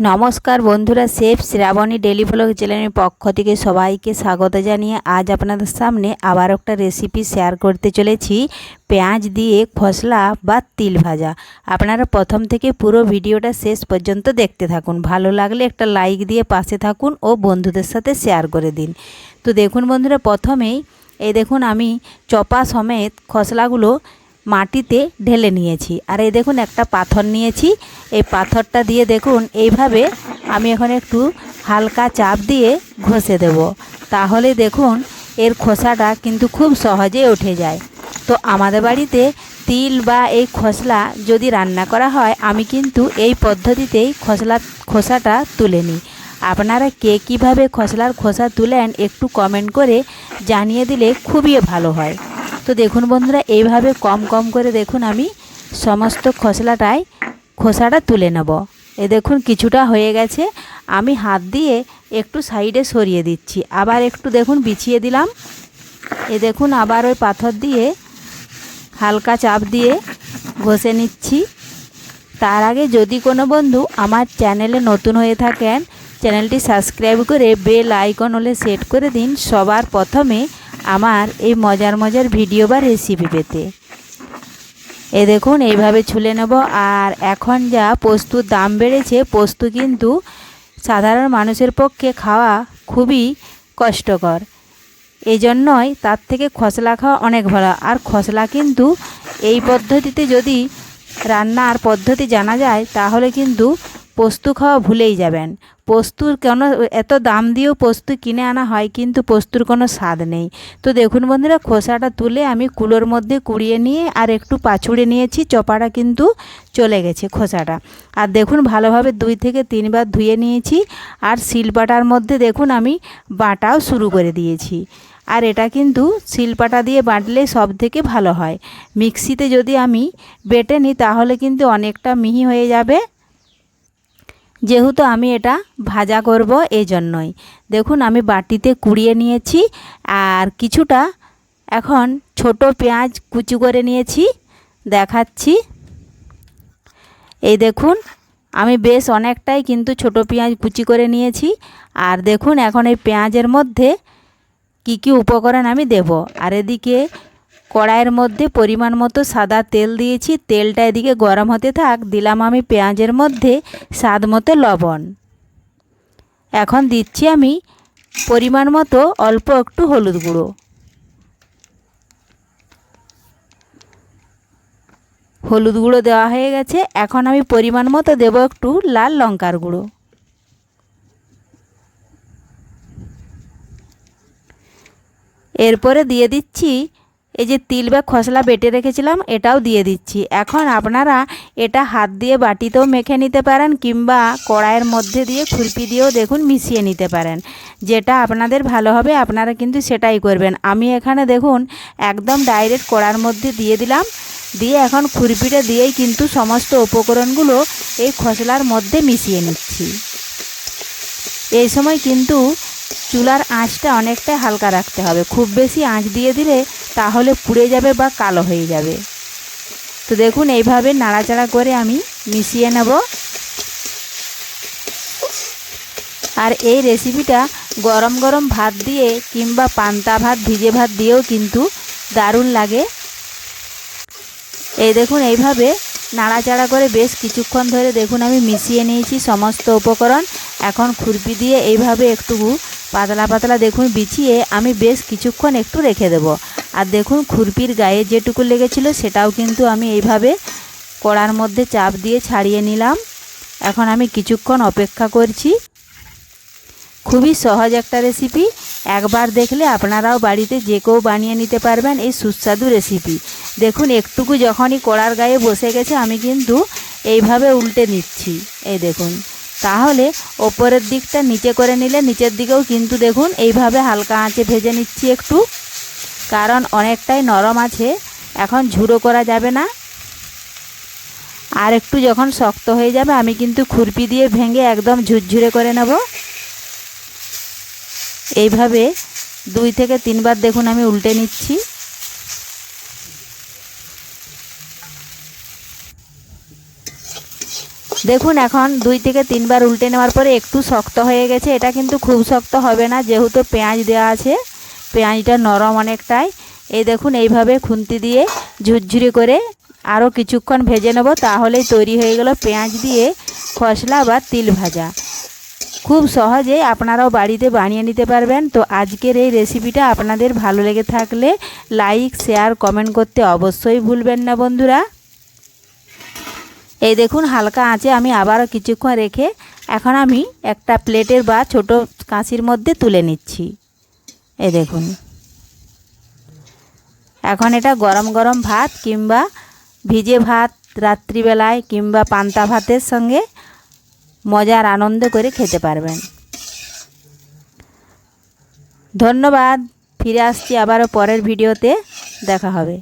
নমস্কার বন্ধুরা chef Shrabani daily vlog চ্যানেলের পক্ষ থেকে সবাইকে স্বাগত জানিয়ে আজ আপনাদের সামনে আবার একটা রেসিপি শেয়ার করতে চলেছি। পেঁয়াজ দিয়ে খসলা বা তিল ভাজা। আপনারা প্রথম থেকে পুরো ভিডিওটা শেষ পর্যন্ত দেখতে থাকুন। ভালো লাগলে একটা লাইক দিয়ে পাশে থাকুন ও বন্ধুদের সাথে শেয়ার করে দিন। তো দেখুন বন্ধুরা, প্রথমেই এই দেখুন আমি চপা সমেত খসলাগুলো মাটিতে ঢেলে নিয়েছি। আর এই দেখুন, একটা পাথর নিয়েছি। এই পাথরটা দিয়ে দেখুন, এইভাবে আমি এখন একটু হালকা চাপ দিয়ে ঘষে দেব। তাহলে দেখুন, এর খোসাটা কিন্তু খুব সহজে উঠে যায়। তো আমাদের বাড়িতে তিল বা এই খসলা যদি রান্না করা হয়, আমি কিন্তু এই পদ্ধতিতেই খসলা, খোসাটা তুলে নিই। আপনারা কে কীভাবে খসলার খোসা তুলেন একটু কমেন্ট করে জানিয়ে দিলে খুবই ভালো হয়। তো দেখুন বন্ধুরা, এইভাবে কম কম করে দেখুন আমি সমস্ত খসলাটাই খোসাটা তুলে নেব। এ দেখুন কিছুটা হয়ে গেছে। আমি হাত দিয়ে একটু সাইডে সরিয়ে দিচ্ছি। আবার একটু দেখুন বিছিয়ে দিলাম। এ দেখুন আবার ওই পাথর দিয়ে হালকা চাপ দিয়ে ঘষে নিচ্ছি। তার আগে যদি কোনো বন্ধু আমার চ্যানেলে নতুন হয়ে থাকেন, চ্যানেলটি সাবস্ক্রাইব করে বেল আইকন হলে সেট করে দিন। সবার প্রথমে আমার এই মজার মজার ভিডিও বা রেসিপি পেতে। এ দেখুন, এইভাবে ছুলে নেব। আর এখন যা পোস্তুর দাম বেড়েছে, পোস্ত কিন্তু সাধারণ মানুষের পক্ষে খাওয়া খুবই কষ্টকর। এই জন্যই তার থেকে খসলা খাওয়া অনেক ভালো। আর খসলা কিন্তু এই পদ্ধতিতে যদি রান্নার পদ্ধতি জানা যায়, তাহলে কিন্তু পোস্ত খাওয়া ভুলেই যাবেন। পোস্তুর কেন, এত দাম দিয়েও পোস্ত কিনে আনা হয়, কিন্তু পোস্তুর কোনো স্বাদ নেই। তো দেখুন বন্ধুরা, খোসাটা তুলে আমি কুলোর মধ্যে কুড়িয়ে নিয়ে আর একটু পাছুড়ে নিয়েছি, চপাটা কিন্তু চলে গেছে খোসাটা। আর দেখুন, ভালোভাবে দুই থেকে তিনবার ধুয়ে নিয়েছি, আর শিলপাটার মধ্যে দেখুন আমি বাটাও শুরু করে দিয়েছি। আর এটা কিন্তু শিলপাটা দিয়ে বাটলে সব থেকে ভালো হয়। মিক্সিতে যদি আমি বেটে নিই, তাহলে কিন্তু অনেকটা মিহি হয়ে যাবে যেহেতু আমি এটা ভাজা করব এই জন্যই দেখুন, আমি বাটিতে কুড়িয়ে নিয়েছি আর কিছুটা এখন ছোট পেঁয়াজ কুচি করে নিয়েছি। দেখাচ্ছি। এই দেখুন, আমি বেশ অনেকটাই কিন্তু ছোট পেঁয়াজ কুচি করে নিয়েছি। আর দেখুন, এখন এই পেঁয়াজের মধ্যে কি কি উপকরণ আমি দেব। আর এদিকে কড়াইয়ের মধ্যে পরিমাণ মতো সাদা তেল দিয়েছি। তেলটা এদিকে গরম হতে থাক, দিলাম আমি পেঁয়াজের মধ্যে স্বাদ মতো লবণ। এখন দিচ্ছি আমি পরিমাণ মতো অল্প একটু হলুদ গুঁড়ো। হলুদ গুঁড়ো দেওয়া হয়ে গেছে। এখন আমি পরিমাণ মতো দেবো একটু লাল লঙ্কার গুঁড়ো। এরপরে দিয়ে দিচ্ছি এই যে তিল বা খসলা বেটে রেখেছিলাম, এটাও দিয়ে দিচ্ছি। এখন আপনারা এটা হাত দিয়ে বাটিতেও মেখে নিতে পারেন কিংবা কড়াইয়ের মধ্যে দিয়ে খুরপি দিয়েও দেখুন মিশিয়ে নিতে পারেন। যেটা আপনাদের ভালো হবে, আপনারা কিন্তু সেটাই করবেন। আমি এখানে দেখুন একদম ডাইরেক্ট কড়ার মধ্যে দিয়ে দিলাম। দিয়ে এখন খুরপিটা দিয়েই কিন্তু সমস্ত উপকরণগুলো এই খসলার মধ্যে মিশিয়ে নিচ্ছি। এই সময় কিন্তু চুলার আঁচটা অনেকটাই হালকা রাখতে হবে। খুব বেশি আঁচ দিয়ে দিলে তাহলে পুড়ে যাবে বা কালো হয়ে যাবে। তো দেখুন, এইভাবে নাড়াচাড়া করে আমি মিশিয়ে নেব। আর এই রেসিপিটা গরম গরম ভাত দিয়ে কিংবা পান্তা ভাত, ভিজে ভাত দিয়েও কিন্তু দারুণ লাগে। এই দেখুন, এইভাবে নাড়াচাড়া করে বেশ কিছুক্ষণ ধরে দেখুন আমি মিশিয়ে নিয়েছি সমস্ত উপকরণ। এখন খুরপি দিয়ে এইভাবে একটু পাতলা পাতলা দেখুন, বিছিয়ে আমি বেশ কিছুক্ষণ একটু রেখে দেব। আর দেখুন খুরপির গায়ে যেটুকু লেগেছিল সেটাও কিন্তু আমি এইভাবে কড়ার মধ্যে চাপ দিয়ে ছাড়িয়ে নিলাম। এখন আমি কিছুক্ষণ অপেক্ষা করছি। খুবই সহজ একটা রেসিপি একবার দেখলে আপনারাও বাড়িতে যে কেউ বানিয়ে নিতে পারবেন এই সুস্বাদু রেসিপি দেখুন, একটুকু যখনই কড়ার গায়ে বসে গেছে, আমি কিন্তু এইভাবে উল্টে নিচ্ছি। এই দেখুন, তাহলে ওপরের দিকটা নিচে করে নিলে নিচের দিকেও কিন্তু দেখুন এইভাবে হালকা আঁচে ভেজে নিচ্ছি একটু। কারণ অনেকটাই নরম আছে, এখন ঝুড়ো করা যাবে না। আর একটু যখন শক্ত হয়ে যাবে, আমি কিন্তু খুরপি দিয়ে ভেঙে একদম ঝুরঝুরে করে নেব। এইভাবে দুই থেকে তিনবার দেখুন, আমি উল্টে নিচ্ছি। দেখুন, এখন দুই থেকে তিনবার উল্টে নেওয়ার পরে একটু শক্ত হয়ে গেছে, এটা কিন্তু খুব শক্ত হবে না, যেহেতু পেঁয়াজ দেওয়া আছে। পেঁয়াজটা নরম অনেকটাই। এই দেখুন, এইভাবে খুন্তি দিয়ে ঝুরঝুরি করে আরও কিছুক্ষণ ভেজে নেব, তাহলেই তৈরি হয়ে গেল পেঁয়াজ দিয়ে খসলা বা তিল ভাজা। খুব সহজেই আপনারাও বাড়িতে বানিয়ে নিতে পারবেন। তো আজকের এই রেসিপিটা আপনাদের ভালো লেগে থাকলে লাইক শেয়ার কমেন্ট করতে অবশ্যই ভুলবেন না বন্ধুরা। এই দেখুন, হালকা আঁচে আমি আবারও কিছুক্ষণ রেখে এখন আমি একটা প্লেটের বা ছোট কাঁচির মধ্যে তুলে নিচ্ছি। এই দেখুন। এখন এটা গরম গরম ভাত কিংবা ভিজে ভাত রাত্রিবেলায় কিংবা পান্তা ভাতের সঙ্গে মজার আনন্দ করে খেতে পারবেন। ধন্যবাদ। ফিরে আসছি আবারও পরের ভিডিওতে। দেখা হবে।